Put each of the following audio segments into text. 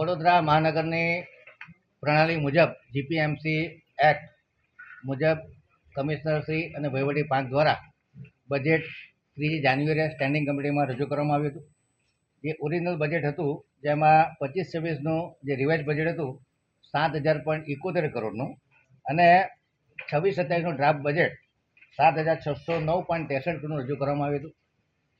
વડોદરા મહાનગરની પ્રણાલી મુજબ GPMC act મુજબ કમિશનરશ્રી અને વહીવટી પાંચ દ્વારા બજેટ ત્રીજી જાન્યુઆરીએ સ્ટેન્ડિંગ કમિટીમાં રજૂ કરવામાં આવ્યું હતું. જે ઓરિજિનલ બજેટ હતું, જેમાં પચીસ છવ્વીસનું જે રિવાઇઝ બજેટ હતું, સાત હજાર પોઈન્ટ એકોતેર કરોડનું અને છવ્વીસ સત્તાવીસનું ડ્રાફ્ટ બજેટ સાત હજાર છસો નવ પોઈન્ટ ત્રેસઠ કરોડનું રજૂ કરવામાં આવ્યું હતું.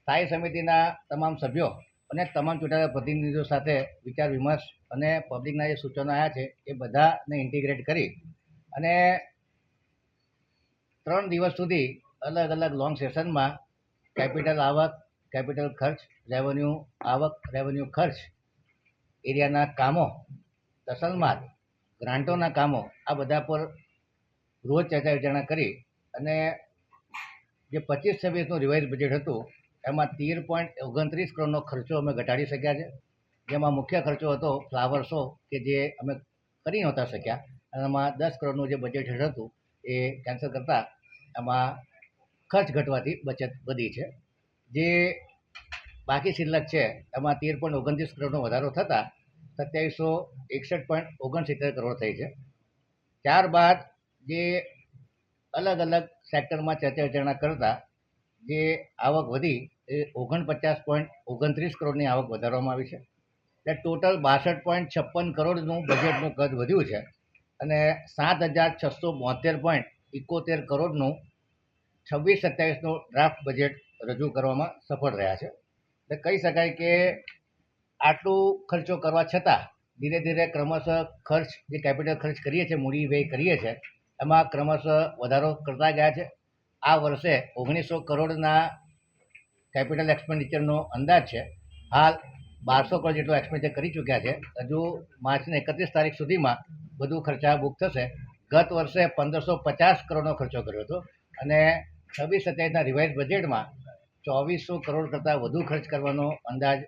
સ્થાયી સમિતિના તમામ સભ્યો અને તમામ ચૂંટાયેલા પ્રતિનિધિઓ સાથે વિચાર વિમર્શ અને પબ્લિકના જે સૂચનો આવ્યા છે, એ બધાને ઇન્ટિગ્રેટ કરી અને ત્રણ દિવસ સુધી અલગ અલગ લોંગ સેશનમાં કેપિટલ આવક કેપિટલ ખર્ચ રેવન્યુ આવક રેવન્યુ ખર્ચ, એરિયાના કામો તસલમાત ગ્રાન્ટોના કામો, આ બધા પર રોજ ચર્ચા વિચારણા કરી અને જે પચીસ છવ્વીસનું રિવાઇઝ બજેટ હતું એમાં તેર પોઈન્ટ ઓગણત્રીસ કરોડનો ખર્ચો અમે ઘટાડી શક્યા છે. જેમાં મુખ્ય ખર્ચો હતો ફ્લાવર શો કે જે અમે કરી નહોતા શક્યા. અને એમાં દસ કરોડનું જે બજેટ હતું, એ કેન્સલ કરતાં એમાં ખર્ચ ઘટવાથી બચત વધી છે. જે બાકી શિલ્લક છે, એમાં તેર પોઈન્ટ ઓગણત્રીસ કરોડનો વધારો થતાં સત્યાવીસો એકસઠ પોઈન્ટ ઓગણસિત્તેર કરોડ થઈ છે. ત્યારબાદ જે અલગ અલગ સેક્ટરમાં ચર્ચા વિચારણા કરતાં જે આવક વધી એ ઓગણપચાસ પોઈન્ટ ઓગણત્રીસ કરોડની આવક વધારવામાં આવી છે. એટલે ટોટલ બાસઠ પોઈન્ટ છપ્પન કરોડનું બજેટનું કદ વધ્યું છે અને સાત હજાર છસો બોતેર પોઈન્ટ એકોતેર કરોડનું છવ્વીસ સત્યાવીસનું ડ્રાફ્ટ બજેટ રજૂ કરવામાં સફળ રહ્યા છે. એટલે કહી શકાય કે આટલું ખર્ચો કરવા છતાં ધીરે ધીરે ક્રમશઃ ખર્ચ, જે કેપિટલ ખર્ચ કરીએ છીએ, મૂડી વ્યય કરીએ છીએ, એમાં ક્રમશઃ વધારો કરતા ગયા છે. આ વર્ષે ઓગણીસો કરોડના કેપિટલ એક્સપેન્ડિચરનો અંદાજ છે. હાલ બારસો કરોડ જેટલો એક્સપેન્ડિચર કરી ચૂક્યા છે. હજુ માર્ચની એકત્રીસ તારીખ સુધીમાં બધું ખર્ચા બુક થશે. ગત વર્ષે પંદરસો પચાસ કરોડનો ખર્ચો કર્યો હતો અને છવ્વીસ સત્યાવીસના રિવાઇઝ બજેટમાં ચોવીસો કરોડ કરતાં વધુ ખર્ચ કરવાનો અંદાજ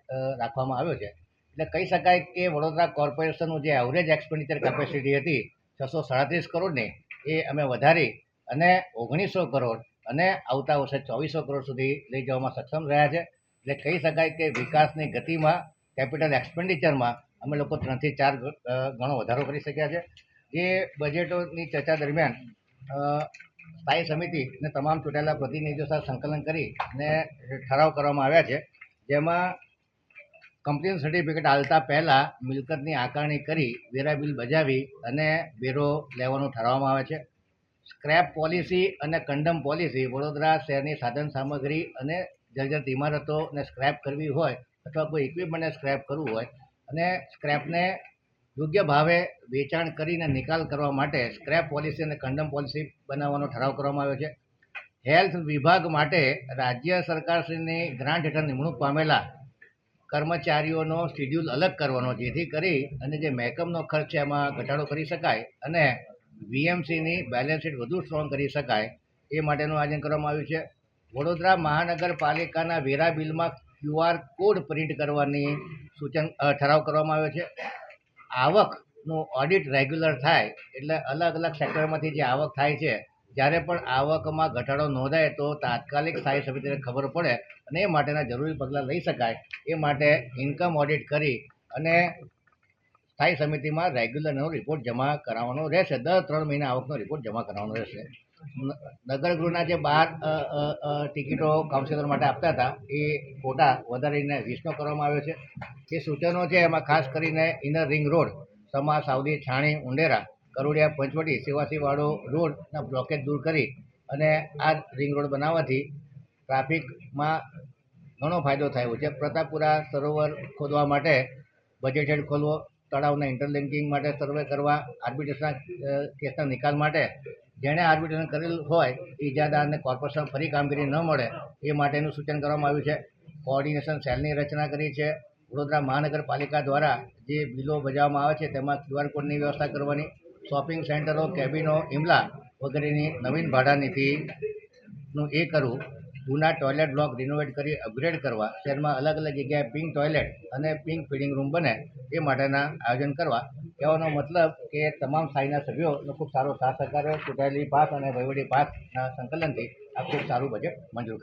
રાખવામાં આવ્યો છે. એટલે કહી શકાય કે વડોદરા કોર્પોરેશનનું જે એવરેજ એક્સપેન્ડિચર કેપેસિટી હતી, છસો સાડત્રીસ કરોડની, એ અમે વધારી અને ઓગણીસો કરોડ અને આવતા વર્ષે ચોવીસો કરોડ સુધી લઈ જવામાં સક્ષમ રહ્યા છે. એટલે કહી શકાય કે વિકાસની ગતિમાં કેપિટલ એક્સપેન્ડિચરમાં અમે લોકો ત્રણથી ચાર ગણો વધારો કરી શક્યા છે. જે બજેટોની ચર્ચા દરમિયાન સ્થાયી સમિતિ અને તમામ ચૂંટાયેલા પ્રતિનિધિઓ સાથે સંકલન કરી અને ઠરાવ કરવામાં આવ્યા છે. જેમાં કંપનીનું સર્ટિફિકેટ આલતા પહેલાં મિલકતની આકારણી કરી, વેરા બિલ બજાવી અને વેરો લેવાનું ઠરાવવામાં આવે છે. સ્ક્રેપ પોલિસી અને કંડમ પોલિસી વડોદરા શહેરની સાધન સામગ્રી અને જર્જરિત ઇમારતોને સ્ક્રેપ કરવી હોય અથવા કોઈ ઇક્વિપમેન્ટને સ્ક્રેપ કરવું હોય અને સ્ક્રેપને યોગ્ય ભાવે વેચાણ કરીને નિકાલ કરવા માટે સ્ક્રેપ પોલિસી અને કંડમ પોલિસી બનાવવાનો ઠરાવ કરવામાં આવ્યો છે. હેલ્થ વિભાગ માટે રાજ્ય સરકારશ્રીની ગ્રાન્ટ હેઠળ નિમણૂક પામેલા કર્મચારીઓનો શિડ્યુલ અલગ કરવાનો જેથી કરી અને જે મહેકમનો ખર્ચ છે એમાં ઘટાડો કરી શકાય અને વીએમસીની બેલેન્સ શીટ વધુ સ્ટ્રોંગ કરી શકાય એ માટેનું આયોજન કરવામાં આવ્યું છે. વડોદરા મહાનગરપાલિકાના વેરા બિલમાં ક્યુઆર કોડ પ્રિન્ટ કરવાની સૂચન ઠરાવ કરવામાં આવ્યો છે. આવકનું ઓડિટ રેગ્યુલર થાય એટલે અલગ અલગ સેક્ટરમાંથી જે આવક થાય છે, જ્યારે પણ આવકમાં ઘટાડો નોંધાય તો તાત્કાલિક સ્થાયી સમિતિને ખબર પડે અને એ માટેના જરૂરી પગલાં લઈ શકાય એ માટે ઇન્કમ ઓડિટ કરી અને સ્થાયી સમિતિમાં રેગ્યુલરનો રિપોર્ટ જમા કરાવવાનો રહેશે. દર ત્રણ મહિના આવકનો રિપોર્ટ જમા કરાવવાનો રહેશે. નગર નગરગૃહના જે બાર ટિકિટો કાઉન્સિલર માટે આપતા હતા, એ કોટા વધારીને વીસનો કરવામાં આવ્યો છે. જે સૂચનો છે એમાં ખાસ કરીને inner ring road Sama, Savadi, Chhani, Undera, Karodiya, Panchvati સેવાસીવાળો રોડના બ્લોકેજ દૂર કરી અને આ રિંગ રોડ બનાવવાથી ટ્રાફિકમાં ઘણો ફાયદો થયો છે. પ્રતાપપુરા સરોવર ખોદવા માટે બજેટ હેડ ખોલવો તળાવના ઇન્ટરલિંકિંગ માટે સર્વે કરવા આર્બિટ્રેશનના કેસના નિકાલ માટે જેણે આર્બિટ્રેશન કરેલ હોય ઇજાદારને કોર્પોરેશન ફરી કામગીરી ન મળે, એ માટેનું સૂચન કરવામાં આવ્યું છે. કોઓર્ડિનેશન સેલની રચના કરી છે. વડોદરા મહાનગરપાલિકા દ્વારા જે બિલો બજાવવામાં આવે છે, તેમાં ક્યુઆર કોડની વ્યવસ્થા કરવાની શોપિંગ સેન્ટરો કેબિનો ઇમલા વગેરેની નવીન ભાડા નીતિનું એ કરવું જૂના ટોયલેટ બ્લોક રિનોવેટ કરી અપગ્રેડ કરવા, શહેરમાં અલગ અલગ જગ્યાએ પિંક ટોયલેટ અને પિંક ફીડિંગ રૂમ બને, એ માટેના આયોજન કરવા. કહેવાનો મતલબ કે તમામ સ્થાયીના સભ્યોનો ખૂબ સારો સાથ સહકાર, ચૂંટાયેલી પાસ અને વહીવટી પાસના સંકલનથી આ ખૂબ સારું બજેટ મંજૂર કરી